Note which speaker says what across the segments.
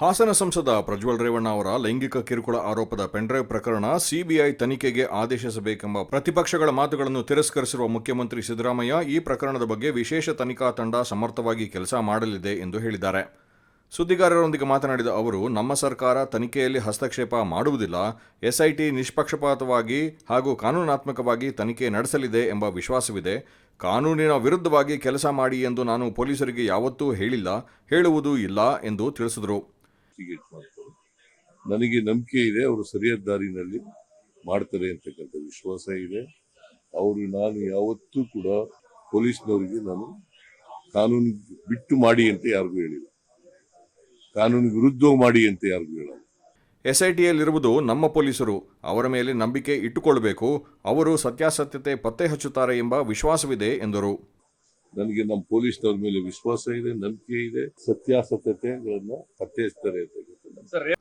Speaker 1: ಹಾಸನ ಸಂಸದ ಪ್ರಜ್ವಲ್ ರೇವಣ್ಣ ಅವರ ಲೈಂಗಿಕ ಕಿರುಕುಳ ಆರೋಪದ ಪೆನ್ಡ್ರೈವ್ ಪ್ರಕರಣ ಸಿಬಿಐ ತನಿಖೆಗೆ ಆದೇಶಿಸಬೇಕೆಂಬ ಪ್ರತಿಪಕ್ಷಗಳ ಮಾತುಗಳನ್ನು ತಿರಸ್ಕರಿಸಿರುವ ಮುಖ್ಯಮಂತ್ರಿ ಸಿದ್ದರಾಮಯ್ಯ ಈ ಪ್ರಕರಣದ ಬಗ್ಗೆ ವಿಶೇಷ ತನಿಖಾ ತಂಡ ಸಮರ್ಥವಾಗಿ ಕೆಲಸ ಮಾಡಲಿದೆ ಎಂದು ಹೇಳಿದ್ದಾರೆ. ಸುದ್ದಿಗಾರರೊಂದಿಗೆ ಮಾತನಾಡಿದ ಅವರು, ನಮ್ಮ ಸರ್ಕಾರ ತನಿಖೆಯಲ್ಲಿ ಹಸ್ತಕ್ಷೇಪ ಮಾಡುವುದಿಲ್ಲ, ಎಸ್ಐಟಿ ನಿಷ್ಪಕ್ಷಪಾತವಾಗಿ ಹಾಗೂ ಕಾನೂನಾತ್ಮಕವಾಗಿ ತನಿಖೆ ನಡೆಸಲಿದೆ ಎಂಬ ವಿಶ್ವಾಸವಿದೆ. ಕಾನೂನಿನ ವಿರುದ್ಧವಾಗಿ ಕೆಲಸ ಮಾಡಿ ಎಂದು ನಾನು ಪೊಲೀಸರಿಗೆ ಯಾವತ್ತೂ ಹೇಳಿಲ್ಲ, ಹೇಳುವುದೂ ಇಲ್ಲ ಎಂದು ತಿಳಿಸಿದರು.
Speaker 2: ಇನ್ವೆಸ್ಟಿಗೇಟ್ ನನಗೆ ನಂಬಿಕೆ ಇದೆ, ಅವರು ಸರಿಯಾದ ದಾರಿನಲ್ಲಿ ಮಾಡ್ತಾರೆ ಅಂತಕ್ಕಂಥ ವಿಶ್ವಾಸ ಇದೆ. ಅವರು, ನಾನು ಯಾವತ್ತೂ ಕೂಡ ಪೊಲೀಸ್ನವರಿಗೆ ನಾನು ಕಾನೂನು ಬಿಟ್ಟು ಮಾಡಿ ಅಂತ ಯಾರಿಗೂ ಹೇಳಿಲ್ಲ. ಕಾನೂನು ವಿರುದ್ಧ ಮಾಡಿ ಅಂತ ಯಾರಿಗೂ ಹೇಳಲ್ಲ.
Speaker 1: ಎಸ್ಐಟಿಯಲ್ಲಿರುವುದು ನಮ್ಮ ಪೊಲೀಸರು, ಅವರ ಮೇಲೆ ನಂಬಿಕೆ ಇಟ್ಟುಕೊಳ್ಳಬೇಕು ಅವರು ಸತ್ಯಾಸತ್ಯತೆ ಪತ್ತೆ ಹಚ್ಚುತ್ತಾರೆ ಎಂಬ ವಿಶ್ವಾಸವಿದೆ ಎಂದರು.
Speaker 2: ನನಗೆ ನಮ್ಮ ಪೊಲೀಸ್ನವ್ರ ಮೇಲೆ ವಿಶ್ವಾಸ ಇದೆ ನಂಬಿಕೆ ಇದೆ ಸತ್ಯಾಸತ್ಯತೆಗಳನ್ನು ಪತ್ತೆ ಹಚ್ತಾರೆ ಅಂತಕ್ಕಂಥ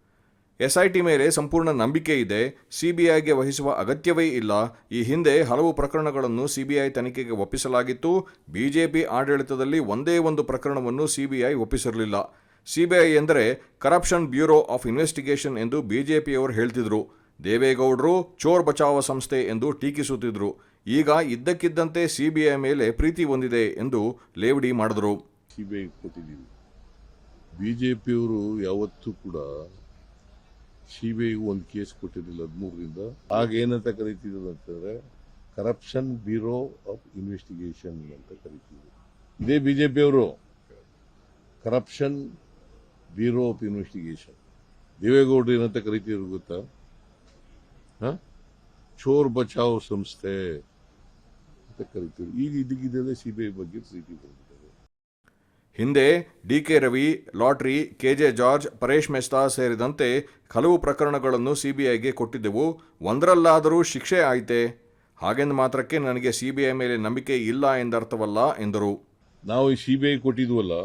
Speaker 1: ಎಸ್ಐಟಿ ಮೇಲೆ ಸಂಪೂರ್ಣ ನಂಬಿಕೆ ಇದೆ ಸಿಬಿಐಗೆ ವಹಿಸುವ ಅಗತ್ಯವೇ ಇಲ್ಲ. ಈ ಹಿಂದೆ ಹಲವು ಪ್ರಕರಣಗಳನ್ನು ಸಿಬಿಐ ತನಿಖೆಗೆ ಒಪ್ಪಿಸಲಾಗಿತ್ತು. ಬಿಜೆಪಿ ಆಡಳಿತದಲ್ಲಿ ಒಂದೇ ಒಂದು ಪ್ರಕರಣವನ್ನು ಸಿಬಿಐ ಒಪ್ಪಿಸಿರಲಿಲ್ಲ. ಸಿಬಿಐ ಎಂದರೆ ಕರಪ್ಷನ್ ಬ್ಯೂರೋ ಆಫ್ ಇನ್ವೆಸ್ಟಿಗೇಷನ್ ಎಂದು ಬಿಜೆಪಿಯವರು ಹೇಳ್ತಿದ್ರು. ದೇವೇಗೌಡರು ಚೋರ್ ಬಚಾವ ಸಂಸ್ಥೆ ಎಂದು ಟೀಕಿಸುತ್ತಿದ್ರು. ಈಗ ಇದ್ದಕ್ಕಿದ್ದಂತೆ ಸಿಬಿಐ ಮೇಲೆ ಪ್ರೀತಿ ಹೊಂದಿದೆ ಎಂದು ಲೇವಡಿ ಮಾಡಿದರು.
Speaker 2: ಸಿಬಿಐ ಕೊಟ್ಟಿದ್ದೀವಿ. ಬಿಜೆಪಿಯವರು ಯಾವತ್ತೂ ಕೂಡ ಸಿಬಿಐಗೂ ಒಂದು ಕೇಸ್ ಕೊಟ್ಟಿರಲಿಲ್ಲ ಹದಿಮೂರರಿಂದ. ಆಗ ಏನಂತ ಕರಿತಿದ್ರು ಅಂತಂದ್ರೆ ಕರಪ್ಷನ್ ಬ್ಯೂರೋ ಆಫ್ ಇನ್ವೆಸ್ಟಿಗೇಷನ್ ಅಂತ ಕರಿತಿದ್ರು. ಇದೇ ಬಿಜೆಪಿಯವರು. ಕರಪ್ಷನ್ ಬ್ಯೂರೋ ಆಫ್ ಇನ್ವೆಸ್ಟಿಗೇಷನ್ ದೇವೇಗೌಡರು ಏನಂತ ಕರಿತಿದ್ರು ಗೊತ್ತಾ? ಚೋರ್ ಬಚಾವ್ ಸಂಸ್ಥೆ. ಅಂತ ಕರಿತೀವಿ ಈಗ ಬಿ ಐ ಬಗ್ಗೆ ಪ್ರೀತಿ ಬಂದಿದ್ದಾರೆ
Speaker 1: ಹಿಂದೆ D K Ravi lottery K J George Paresh Mesta ಸೇರಿದಂತೆ ಹಲವು ಪ್ರಕರಣಗಳನ್ನು ಸಿಬಿಐಗೆ ಕೊಟ್ಟಿದ್ದೆವು. ಒಂದರಲ್ಲಾದರೂ ಶಿಕ್ಷೆ ಆಯಿತೆ. ಹಾಗೆಂದ ಮಾತ್ರಕ್ಕೆ ನನಗೆ ಸಿಬಿಐ ಮೇಲೆ ನಂಬಿಕೆ ಇಲ್ಲ ಎಂದರ್ಥವಲ್ಲ ಎಂದರು.
Speaker 2: ನಾವು ಈ ಐ ಕೊಟ್ಟಿದ್ವಲ್ಲ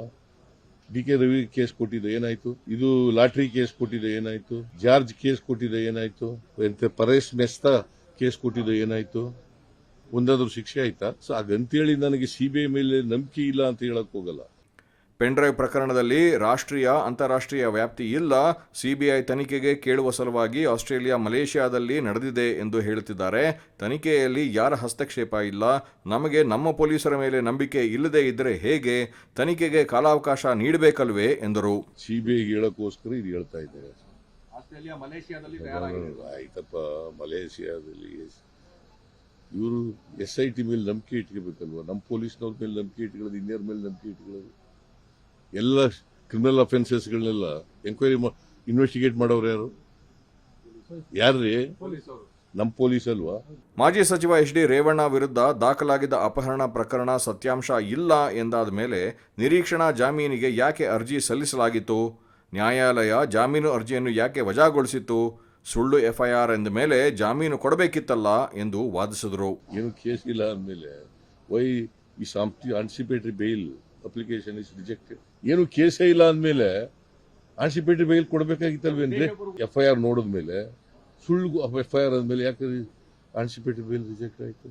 Speaker 2: ಡಿ ಕೆ ರವಿ ಕೇಸ್ ಕೊಟ್ಟಿದ್ದು ಏನಾಯ್ತು? ಇದು ಲಾಟ್ರಿ ಕೇಸ್ ಕೊಟ್ಟಿದ್ದು ಏನಾಯ್ತು? ಜಾರ್ಜ್ ಕೇಸ್ ಕೊಟ್ಟಿದ್ದು ಏನಾಯ್ತು? ಪರೇಶ್ ಮೆಸ್ತಾ ಕೇಸ್ ಕೊಟ್ಟಿದ್ದು ಏನಾಯ್ತು? ಒಂದಾದ್ರೂ ಶಿಕ್ಷೆ ಆಯ್ತಾ? ಸೊ ಹಾಗಂತೇಳಿ ನನಗೆ ಸಿಬಿಐ ಮೇಲೆ ನಂಬಿಕೆ ಇಲ್ಲ ಅಂತ ಹೇಳಕ್ ಹೋಗಲ್ಲ.
Speaker 1: ಪೆನ್ಡ್ರೈವ್ ಪ್ರಕರಣದಲ್ಲಿ ರಾಷ್ಟ್ರೀಯ ಅಂತಾರಾಷ್ಟ್ರೀಯ ವ್ಯಾಪ್ತಿ ಇಲ್ಲ. ಸಿಬಿಐ ತನಿಖೆಗೆ ಕೇಳುವ ಸಲುವಾಗಿ ಆಸ್ಟ್ರೇಲಿಯಾ ಮಲೇಷ್ಯಾದಲ್ಲಿ ನಡೆದಿದೆ ಎಂದು ಹೇಳುತ್ತಿದ್ದಾರೆ ತನಿಖೆಯಲ್ಲಿ ಯಾರ ಹಸ್ತಕ್ಷೇಪ ಇಲ್ಲ. ನಮಗೆ ನಮ್ಮ ಪೊಲೀಸರ ಮೇಲೆ ನಂಬಿಕೆ ಇಲ್ಲದೆ ಇದ್ದರೆ ಹೇಗೆ? ತನಿಖೆಗೆ ಕಾಲಾವಕಾಶ ನೀಡಬೇಕಲ್ವೇ ಎಂದರು.
Speaker 2: ಸಿಬಿಐ ಹೇಳಕ್ಕೋಸ್ಕರ ಇದು ಹೇಳ್ತಾ ಇದ್ದಾರೆ.
Speaker 3: ಆಸ್ಟ್ರೇಲಿಯಾ ಮಲೇಷಿಯಾದಲ್ಲಿ
Speaker 2: ಆಯ್ತಪ್ಪ. ಮಲೇಷಿಯಾದಲ್ಲಿ ಇವರು ಎಸ್ ಐ ಟಿ ಮೇಲೆ ನಂಬಿಕೆ ಇಟ್ಕೋಬೇಕಲ್ವಾ? ನಮ್ಮ ಪೊಲೀಸ್ನವ್ರ ಮೇಲೆ ನಂಬಿಕೆ ಇಟ್ಕೊಳ್ಳೋದು ಇಂಡಿಯರ್ ಮೇಲೆ ನಂಬಿಕೆ ಇಟ್ಕೊಳ್ಳೋದು? ಎಲ್ಲ ಕ್ರಿಮಿನಲ್ ಅಫೆನ್ಸಸ್ಗಳನ್ನೆಲ್ಲ ಎಂಕ್ವೈರಿ ಇನ್ವೆಸ್ಟಿಗೇಟ್ ಮಾಡೋರು ಯಾರು? ಯಾರ್ರಿ? ನಮ್ಮ ಪೊಲೀಸ್ ಅಲ್ವಾ?
Speaker 1: ಮಾಜಿ ಸಚಿವ ಎಚ್ ಡಿ ರೇವಣ್ಣ ವಿರುದ್ಧ ದಾಖಲಾಗಿದ್ದ ಅಪಹರಣ ಪ್ರಕರಣ ಸತ್ಯಾಂಶ ಇಲ್ಲ ಎಂದಾದ ಮೇಲೆ ನಿರೀಕ್ಷಣಾ ಜಾಮೀನಿಗೆ ಯಾಕೆ ಅರ್ಜಿ ಸಲ್ಲಿಸಲಾಗಿತ್ತು? ನ್ಯಾಯಾಲಯ ಜಾಮೀನು ಅರ್ಜಿಯನ್ನು ಯಾಕೆ ವಜಾಗೊಳಿಸಿತ್ತು? ಸುಳ್ಳು ಎಫ್ಐಆರ್ ಎಂದ ಮೇಲೆ ಜಾಮೀನು ಕೊಡಬೇಕಿತ್ತಲ್ಲ ಎಂದು ವಾದಿಸಿದರು.
Speaker 2: ಏನು ಕೇಸ್ ಇಲ್ಲ ಅಂದಮೇಲೆ ವೈ ಈ anticipatory bail application is rejected ಏನು ಕೇಸೇ ಇಲ್ಲ ಅಂದಮೇಲೆ ಆಂಟಿಸಿಪೇಟರಿ ಬೇಲ್ ಕೊಡಬೇಕಾಗಿತ್ತಲ್ವೇನ್ರಿ? ಎಫ್ ಐ ಆರ್ ನೋಡಿದ್ಮೇಲೆ ಸುಳ್ಳು ಎಫ್ ಐ ಆರ್ ಅಂದಮೇಲೆ ಯಾಕೆ ಆಂಟಿಸಿಪೇಟರಿ ಬೇಲ್ ರಿಜೆಕ್ಟ್ ಆಯ್ತು?